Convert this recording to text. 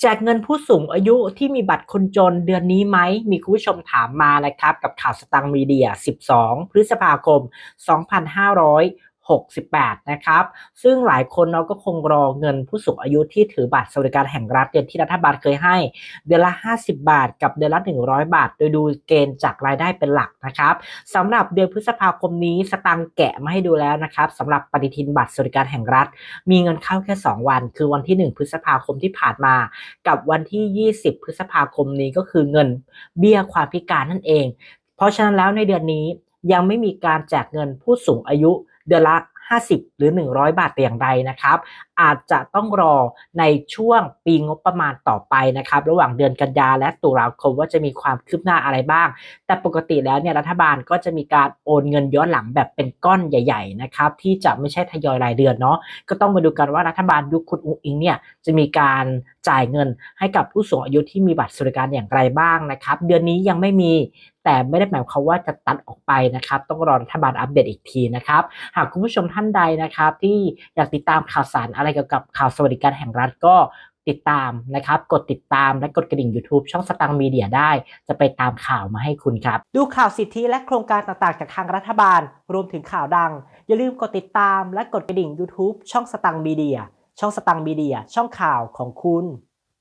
แจกเงินผู้สูงอายุที่มีบัตรคนจนเดือนนี้ไหม มีคุณผู้ชมถามมานะครับ กับข่าวสตังมีเดีย 12 พฤษภาคม 68 นะครับ ซึ่งหลายคนเนาะก็คงรอเงินผู้สูงอายุที่ถือบัตรสวัสดิการแห่งรัฐเดือนที่รัฐบาลเคยให้ เดือนละ 50 บาท กับเดือนละ 100 บาท โดยดูเกณฑ์จากรายได้เป็นหลักนะครับสำหรับเดือนพฤษภาคมนี้สตังแกะมาให้ดูแล้วนะครับสำหรับปฏิทินบัตรสวัสดิการแห่งรัฐ มีเงินเข้าแค่ 2 วัน คือวันที่ 1 พฤษภาคมที่ผ่านมา กับวันที่ 20 พฤษภาคมนี้ก็คือเงินเบี้ยความพิการนั่นเอง เพราะฉะนั้นแล้วในเดือนนี้ยังไม่มีการแจกเงินผู้สูงอายุ เดือนละ 50 หรือ 100 บาทแต่อย่างใดนะครับ อาจจะต้องรอในช่วงปีงบประมาณต่อไปนะครับ ระหว่างเดือนกันยาและตุลาคมว่าจะมีความคืบหน้าอะไรบ้าง แต่ปกติแล้วเนี่ยรัฐบาลก็จะมีการโอนเงินย้อนหลังแบบเป็นก้อนใหญ่ ๆ นะครับ ที่จะไม่ใช่ทยอยรายเดือนเนาะก็ต้องมาดูกันว่ารัฐบาลยุคคุณอุ้งอิงเนี่ยจะมีการจ่ายเงินให้กับผู้สูงอายุที่มีบัตรสวัสดิการอย่างไรบ้างนะครับ เดือนนี้ยังไม่มี แต่ไม่ได้หมายความว่าจะตัดออกไปนะครับ ต้องรอรัฐบาลอัปเดตอีกทีนะครับ หากคุณผู้ชมท่านใดนะครับ ที่อยากติดตามข่าวสารอะไรเกี่ยวกับข่าวสวัสดิการแห่งรัฐก็ติดตามนะครับ กดติดตามและกดกระดิ่ง YouTube ช่องสตังมีเดียได้ จะไปตามข่าวมาให้คุณครับ ดูข่าวสิทธิและโครงการต่างๆ จากทางรัฐบาล รวมถึงข่าวดัง อย่าลืมกดติดตามและกดกระดิ่ง YouTube ช่องสตังมีเดีย ช่องสตังมีเดีย ช่องข่าวของคุณ